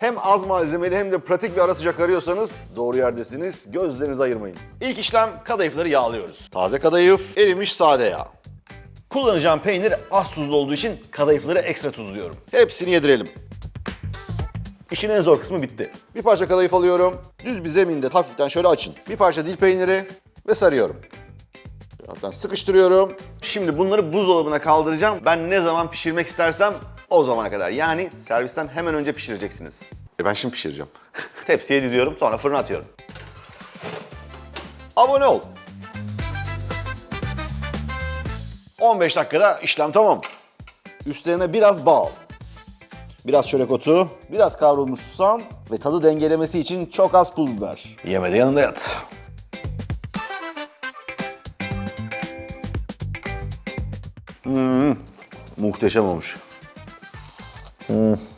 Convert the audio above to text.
Hem az malzemeli hem de pratik bir ara sıcak arıyorsanız doğru yerdesiniz. Gözlerinizi ayırmayın. İlk işlem kadayıfları yağlıyoruz. Taze kadayıf, erimiş sade yağ. Kullanacağım peynir az tuzlu olduğu için kadayıfları ekstra tuzluyorum. Hepsini yedirelim. İşin en zor kısmı bitti. Bir parça kadayıf alıyorum. Düz bir zeminde hafiften şöyle açın. Bir parça dil peyniri ve sarıyorum. Hafiften sıkıştırıyorum. Şimdi bunları buzdolabına kaldıracağım. Ben ne zaman pişirmek istersem o zamana kadar. Yani servisten hemen önce pişireceksiniz. E ben şimdi pişireceğim. Tepsiye diziyorum sonra fırına atıyorum. Abone ol. 15 dakikada işlem tamam. Üstlerine biraz bal. Biraz çörek otu, biraz kavrulmuş susam ve tadı dengelemesi için çok az pul biber. Yemede yanında yat. Hmm, muhteşem olmuş. Mm.